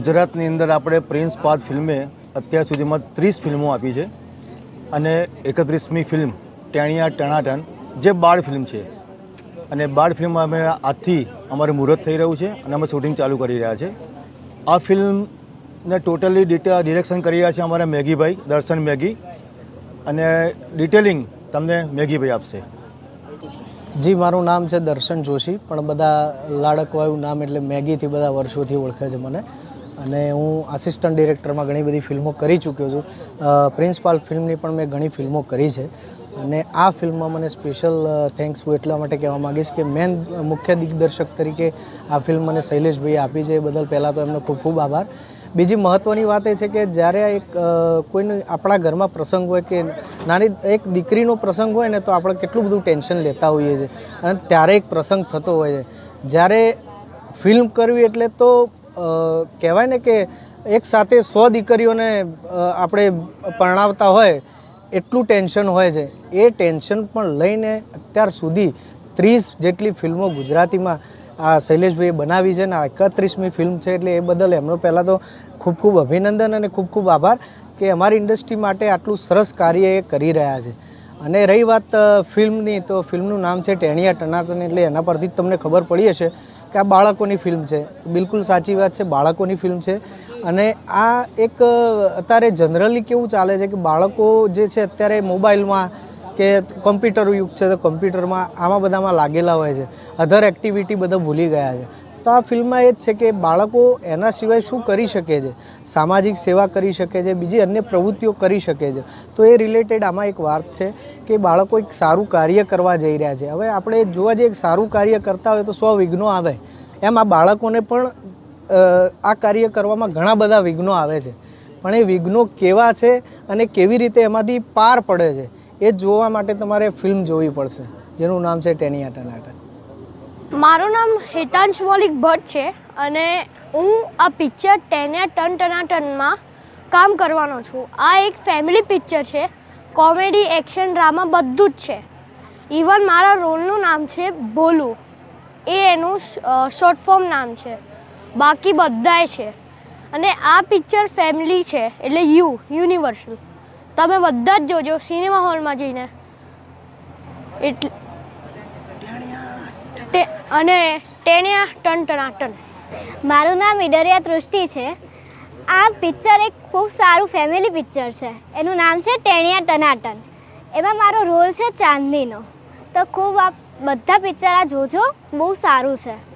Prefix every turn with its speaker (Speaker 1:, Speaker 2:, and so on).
Speaker 1: ગુજરાતની અંદર આપણે પ્રિન્સ પાથ ફિલ્મે અત્યાર સુધીમાં ત્રીસ ફિલ્મો આપી છે અને એકત્રીસમી ફિલ્મ ટેણિયા ટણાટન, જે બાળ ફિલ્મ છે. અને બાળ ફિલ્મમાં અમે આજથી અમારું મુહૂર્ત થઈ રહ્યું છે અને અમે શૂટિંગ ચાલુ કરી રહ્યા છે. આ ફિલ્મને ટોટલી ડિરેક્શન કરી રહ્યા છે અમારા મેગીભાઈ, દર્શન મેગી. અને ડિટેલિંગ તમને મેગીભાઈ આપશે.
Speaker 2: જી, મારું નામ છે દર્શન જોશી, પણ બધા લાડકવાયું નામ એટલે મેગીથી બધા વર્ષોથી ઓળખે છે મને. અને હું આસિસ્ટન્ટ ડિરેક્ટરમાં ઘણી બધી ફિલ્મો કરી ચૂક્યો છું. પ્રિન્સિપાલ ફિલ્મની પણ મેં ઘણી ફિલ્મો કરી છે. અને આ ફિલ્મમાં મને સ્પેશિયલ થેન્ક્સ હું એટલા માટે કહેવા માગીશ કે મેન મુખ્ય દિગ્દર્શક તરીકે આ ફિલ્મ મને શૈલેષભાઈએ આપી છે. એ બદલ પહેલાં તો એમનો ખૂબ ખૂબ આભાર. બીજી મહત્ત્વની વાત એ છે કે જ્યારે એક કોઈનો આપણા ઘરમાં પ્રસંગ હોય કે નાની, એક દીકરીનો પ્રસંગ હોય ને તો આપણે કેટલું બધું ટેન્શન લેતા હોઈએ છીએ. અને ત્યારે એક પ્રસંગ થતો હોય છે. જ્યારે ફિલ્મ કરવી એટલે તો કહેવાય ને કે એક સાથે સો દીકરીઓને આપણે પરણાવતા હોય, એટલું ટેન્શન હોય છે. એ ટેન્શન પણ લઈને અત્યાર સુધી ત્રીસ જેટલી ફિલ્મો ગુજરાતીમાં આ શૈલેષભાઈએ બનાવી છે ને આ એકત્રીસમી ફિલ્મ છે એટલે એ બદલ એમનો પહેલાં તો ખૂબ ખૂબ અભિનંદન અને ખૂબ ખૂબ આભાર કે અમારી ઇન્ડસ્ટ્રી માટે આટલું સરસ કાર્ય એ કરી રહ્યા છે. અને રહી વાત ફિલ્મની, તો ફિલ્મનું નામ છે ટેણિયા ટનાટન એટલે એના પરથી જ તમને ખબર પડી હશે. કે આ બાળકોની ફિલ્મ છે. બિલકુલ સાચી વાત છે, બાળકોની ફિલ્મ છે. અને આ એક, અત્યારે જનરલી કેવું ચાલે છે કે બાળકો જે છે અત્યારે મોબાઈલમાં કે કોમ્પ્યુટર યુગ છે તો કોમ્પ્યુટરમાં આમાં બધામાં લાગેલા હોય છે. અધર એક્ટિવિટી બધા ભૂલી ગયા છે. તો આ ફિલ્મમાં એ જ છે કે બાળકો એના સિવાય શું કરી શકે છે? સામાજિક સેવા કરી શકે છે, બીજી અન્ય પ્રવૃત્તિઓ કરી શકે છે. તો એ રિલેટેડ આમાં એક વાત છે કે બાળકો એક સારું કાર્ય કરવા જઈ રહ્યા છે. હવે આપણે જોવા જઈએ સારું કાર્ય કરતા હોય તો સો વિઘ્નો આવે. એમ આ બાળકોને પણ આ કાર્ય કરવામાં ઘણા બધા વિઘ્નો આવે છે. પણ એ વિઘ્નો કેવા છે અને કેવી રીતે એમાંથી પાર પડે છે એ જોવા માટે તમારે ફિલ્મ જોવી પડશે. જેનું નામ છે ટેનિયા ટનાટન
Speaker 3: મારું નામ હિતાંશ મૌલિક ભટ્ટ છે અને હું આ પિક્ચર ટેન્યા ટન ટનાટનમાં કામ કરવાનો છું. આ એક ફેમિલી પિક્ચર છે. કોમેડી એક્શન ડ્રામા બધું જ છે. ઇવન મારા રોલનું નામ છે ભોલુ. એ એનું શોર્ટ ફોર્મ નામ છે. બાકી બધાય છે. અને આ પિક્ચર ફેમિલી છે, એટલે યુ યુનિવર્સલ તમે બધા જ જોજો સિનેમા હોલમાં જઈને. એટલે અને ટેન્યા ટન ટનાટન
Speaker 4: મારું નામ ઈડરિયા તૃષ્ટિ છે. આ પિક્ચર એક ખૂબ સારું ફેમિલી પિક્ચર છે. એનું નામ છે ટેણિયા ટનાટન. એમાં મારો રોલ છે ચાંદનીનો. તો ખૂબ આપ બધા પિક્ચર આ જોજો. બહુ સારું છે.